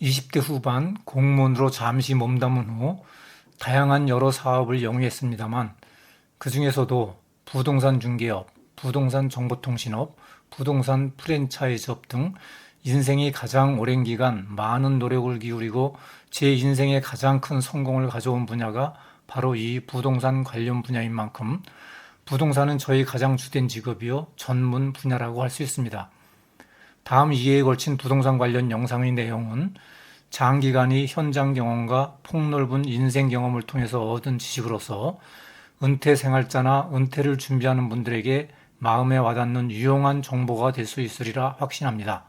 20대 후반 공무원으로 잠시 몸담은 후 다양한 여러 사업을 영위했습니다만 그 중에서도 부동산 중개업, 부동산 정보통신업, 부동산 프랜차이즈업 등 인생이 가장 오랜 기간 많은 노력을 기울이고 제 인생의 가장 큰 성공을 가져온 분야가 바로 이 부동산 관련 분야인 만큼 부동산은 저희 가장 주된 직업이요 전문 분야라고 할 수 있습니다. 다음 2회에 걸친 부동산 관련 영상의 내용은 장기간의 현장 경험과 폭넓은 인생 경험을 통해서 얻은 지식으로서 은퇴 생활자나 은퇴를 준비하는 분들에게 마음에 와닿는 유용한 정보가 될 수 있으리라 확신합니다.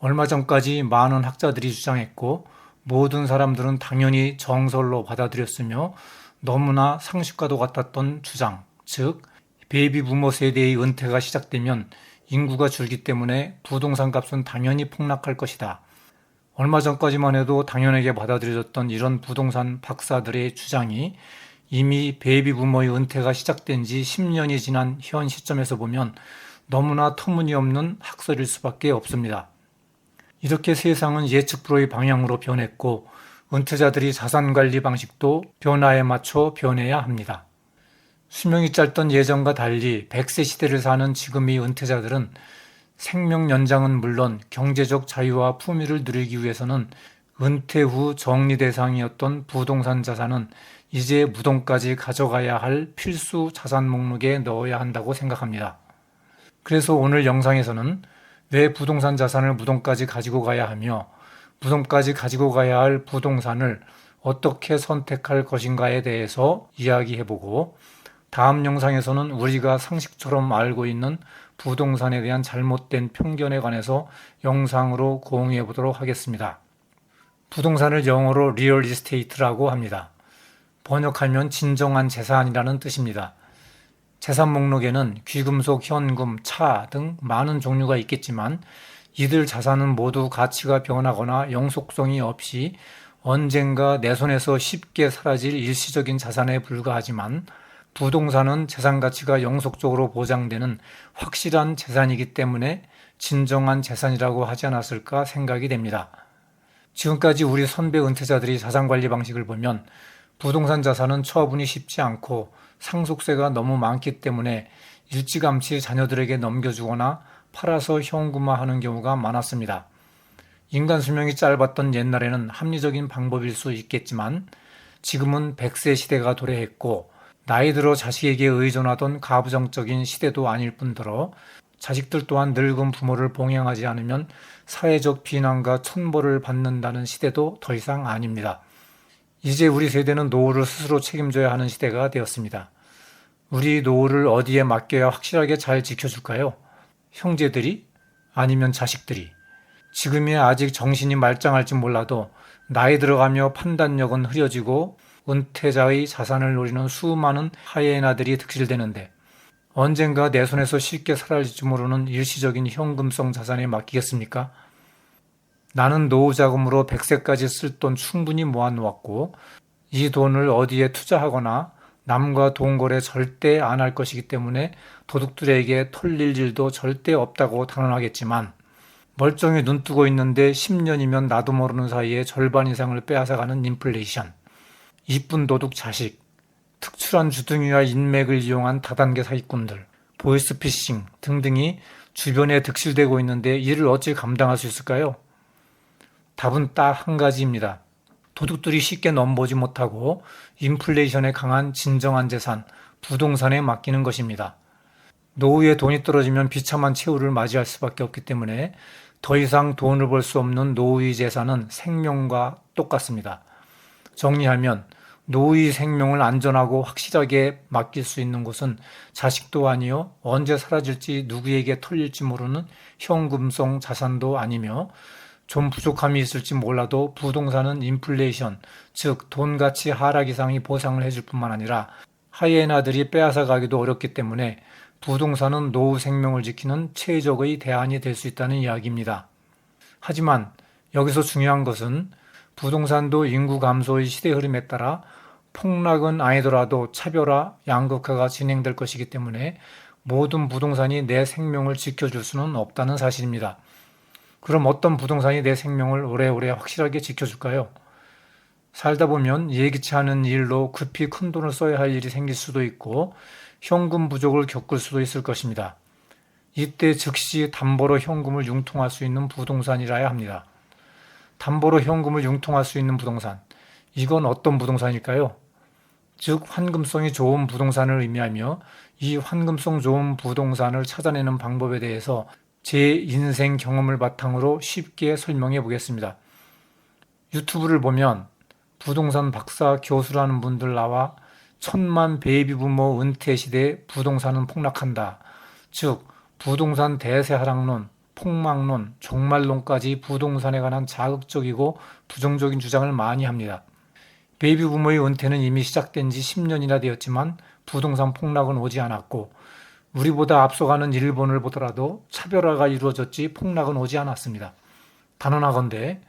얼마 전까지 많은 학자들이 주장했고 모든 사람들은 당연히 정설로 받아들였으며 너무나 상식과도 같았던 주장, 즉 베이비 부모 세대의 은퇴가 시작되면 인구가 줄기 때문에 부동산 값은 당연히 폭락할 것이다. 얼마 전까지만 해도 당연하게 받아들여졌던 이런 부동산 박사들의 주장이 이미 베이비 부모의 은퇴가 시작된 지 10년이 지난 현 시점에서 보면 너무나 터무니없는 학설일 수밖에 없습니다. 이렇게 세상은 예측 불허의 방향으로 변했고 은퇴자들이 자산 관리 방식도 변화에 맞춰 변해야 합니다. 수명이 짧던 예전과 달리 100세 시대를 사는 지금의 은퇴자들은 생명 연장은 물론 경제적 자유와 품위를 누리기 위해서는 은퇴 후 정리 대상이었던 부동산 자산은 이제 무덤까지 가져가야 할 필수 자산 목록에 넣어야 한다고 생각합니다. 그래서 오늘 영상에서는 왜 부동산 자산을 무덤까지 가지고 가야 하며 무덤까지 가지고 가야 할 부동산을 어떻게 선택할 것인가에 대해서 이야기해보고 다음 영상에서는 우리가 상식처럼 알고 있는 부동산에 대한 잘못된 편견에 관해서 영상으로 공유해 보도록 하겠습니다. 부동산을 영어로 리얼 이스테이트라고 합니다. 번역하면 진정한 재산이라는 뜻입니다. 재산 목록에는 귀금속, 현금, 차 등 많은 종류가 있겠지만 이들 자산은 모두 가치가 변하거나 영속성이 없이 언젠가 내 손에서 쉽게 사라질 일시적인 자산에 불과하지만 부동산은 재산 가치가 영속적으로 보장되는 확실한 재산이기 때문에 진정한 재산이라고 하지 않았을까 생각이 됩니다. 지금까지 우리 선배 은퇴자들이 자산 관리 방식을 보면 부동산 자산은 처분이 쉽지 않고 상속세가 너무 많기 때문에 일찌감치 자녀들에게 넘겨주거나 팔아서 현금화하는 경우가 많았습니다. 인간 수명이 짧았던 옛날에는 합리적인 방법일 수 있겠지만 지금은 100세 시대가 도래했고 나이 들어 자식에게 의존하던 가부장적인 시대도 아닐 뿐더러 자식들 또한 늙은 부모를 봉양하지 않으면 사회적 비난과 천벌을 받는다는 시대도 더 이상 아닙니다. 이제 우리 세대는 노후를 스스로 책임져야 하는 시대가 되었습니다. 우리 노후를 어디에 맡겨야 확실하게 잘 지켜줄까요? 형제들이? 아니면 자식들이? 지금이 아직 정신이 말짱할지 몰라도 나이 들어가며 판단력은 흐려지고 은퇴자의 자산을 노리는 수많은 하이에나들이 득실되는데 언젠가 내 손에서 쉽게 사라질지 모르는 일시적인 현금성 자산에 맡기겠습니까? 나는 노후 자금으로 100세까지 쓸 돈 충분히 모아놓았고 이 돈을 어디에 투자하거나 남과 돈 거래 절대 안 할 것이기 때문에 도둑들에게 털릴 일도 절대 없다고 단언하겠지만 멀쩡히 눈 뜨고 있는데 10년이면 나도 모르는 사이에 절반 이상을 빼앗아가는 인플레이션. 이쁜 도둑 자식, 특출한 주둥이와 인맥을 이용한 다단계 사기꾼들, 보이스피싱 등등이 주변에 득실되고 있는데 이를 어찌 감당할 수 있을까요? 답은 딱 한 가지입니다. 도둑들이 쉽게 넘보지 못하고 인플레이션에 강한 진정한 재산, 부동산에 맡기는 것입니다. 노후에 돈이 떨어지면 비참한 최후를 맞이할 수밖에 없기 때문에 더 이상 돈을 벌 수 없는 노후의 재산은 생명과 똑같습니다. 정리하면 노후의 생명을 안전하고 확실하게 맡길 수 있는 곳은 자식도 아니요 언제 사라질지 누구에게 털릴지 모르는 현금성 자산도 아니며 좀 부족함이 있을지 몰라도 부동산은 인플레이션, 즉 돈 가치 하락 이상이 보상을 해줄 뿐만 아니라 하이에나들이 빼앗아 가기도 어렵기 때문에 부동산은 노후 생명을 지키는 최적의 대안이 될 수 있다는 이야기입니다. 하지만 여기서 중요한 것은 부동산도 인구 감소의 시대 흐름에 따라 폭락은 아니더라도 차별화, 양극화가 진행될 것이기 때문에 모든 부동산이 내 생명을 지켜줄 수는 없다는 사실입니다. 그럼 어떤 부동산이 내 생명을 오래오래 확실하게 지켜줄까요? 살다 보면 예기치 않은 일로 급히 큰 돈을 써야 할 일이 생길 수도 있고 현금 부족을 겪을 수도 있을 것입니다. 이때 즉시 담보로 현금을 융통할 수 있는 부동산이라야 합니다. 담보로 현금을 융통할 수 있는 부동산. 이건 어떤 부동산일까요? 즉, 환금성이 좋은 부동산을 의미하며 이 환금성 좋은 부동산을 찾아내는 방법에 대해서 제 인생 경험을 바탕으로 쉽게 설명해 보겠습니다. 유튜브를 보면 부동산 박사 교수라는 분들 나와 천만 베이비 부모 은퇴 시대 부동산은 폭락한다. 즉, 부동산 대세 하락론, 폭망론, 종말론까지 부동산에 관한 자극적이고 부정적인 주장을 많이 합니다. 베이비 부모의 은퇴는 이미 시작된 지 10년이나 되었지만 부동산 폭락은 오지 않았고 우리보다 앞서가는 일본을 보더라도 차별화가 이루어졌지 폭락은 오지 않았습니다. 단언하건대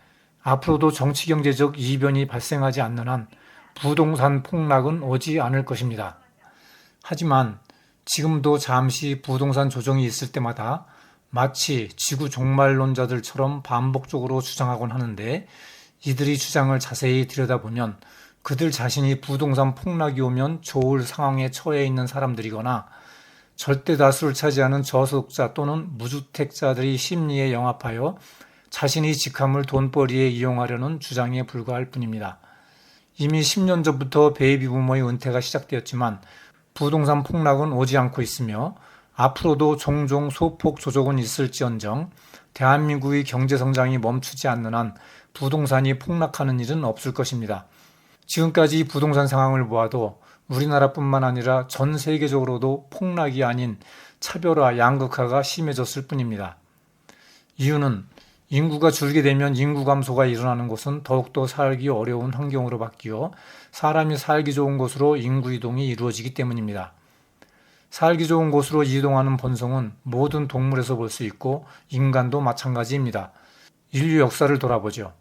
앞으로도 정치 경제적 이변이 발생하지 않는 한 부동산 폭락은 오지 않을 것입니다. 하지만 지금도 잠시 부동산 조정이 있을 때마다 마치 지구 종말론자들처럼 반복적으로 주장하곤 하는데 이들이 주장을 자세히 들여다보면 그들 자신이 부동산 폭락이 오면 좋을 상황에 처해 있는 사람들이거나 절대 다수를 차지하는 저소득자 또는 무주택자들이 심리에 영합하여 자신이 직함을 돈벌이에 이용하려는 주장에 불과할 뿐입니다. 이미 10년 전부터 베이비 부모의 은퇴가 시작되었지만 부동산 폭락은 오지 않고 있으며 앞으로도 종종 소폭 조정은 있을지언정 대한민국의 경제 성장이 멈추지 않는 한 부동산이 폭락하는 일은 없을 것입니다. 지금까지 부동산 상황을 보아도 우리나라뿐만 아니라 전 세계적으로도 폭락이 아닌 차별화, 양극화가 심해졌을 뿐입니다. 이유는 인구가 줄게 되면 인구 감소가 일어나는 곳은 더욱더 살기 어려운 환경으로 바뀌어 사람이 살기 좋은 곳으로 인구 이동이 이루어지기 때문입니다. 살기 좋은 곳으로 이동하는 본성은 모든 동물에서 볼 수 있고 인간도 마찬가지입니다. 인류 역사를 돌아보죠.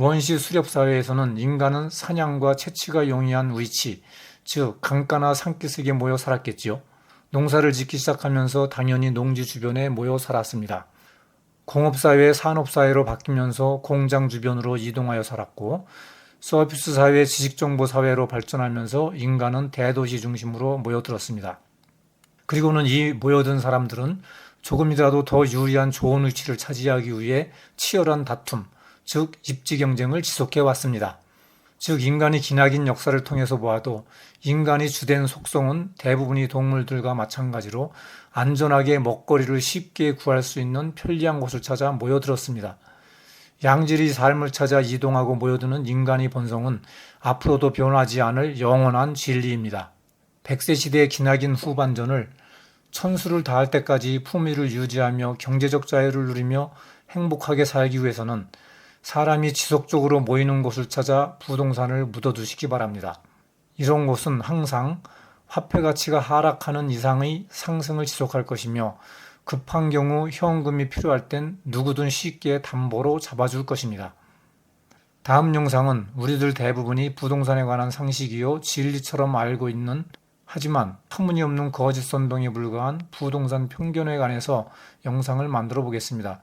원시 수렵 사회에서는 인간은 사냥과 채취가 용이한 위치, 즉 강가나 산기슭에 모여 살았겠지요. 농사를 짓기 시작하면서 당연히 농지 주변에 모여 살았습니다. 공업사회, 산업사회로 바뀌면서 공장 주변으로 이동하여 살았고, 서비스 사회, 지식정보 사회로 발전하면서 인간은 대도시 중심으로 모여들었습니다. 그리고는 이 모여든 사람들은 조금이라도 더 유리한 좋은 위치를 차지하기 위해 치열한 다툼, 즉 입지 경쟁을 지속해 왔습니다. 즉 인간이 기나긴 역사를 통해서 보아도 인간이 주된 속성은 대부분이 동물들과 마찬가지로 안전하게 먹거리를 쉽게 구할 수 있는 편리한 곳을 찾아 모여들었습니다. 양질의 삶을 찾아 이동하고 모여드는 인간의 본성은 앞으로도 변하지 않을 영원한 진리입니다. 백세 시대의 기나긴 후반전을 천수를 다할 때까지 품위를 유지하며 경제적 자유를 누리며 행복하게 살기 위해서는 사람이 지속적으로 모이는 곳을 찾아 부동산을 묻어두시기 바랍니다. 이런 곳은 항상 화폐 가치가 하락하는 이상의 상승을 지속할 것이며 급한 경우 현금이 필요할 땐 누구든 쉽게 담보로 잡아줄 것입니다. 다음 영상은 우리들 대부분이 부동산에 관한 상식이요 진리처럼 알고 있는 하지만 터무니없는 거짓 선동에 불과한 부동산 편견에 관해서 영상을 만들어 보겠습니다.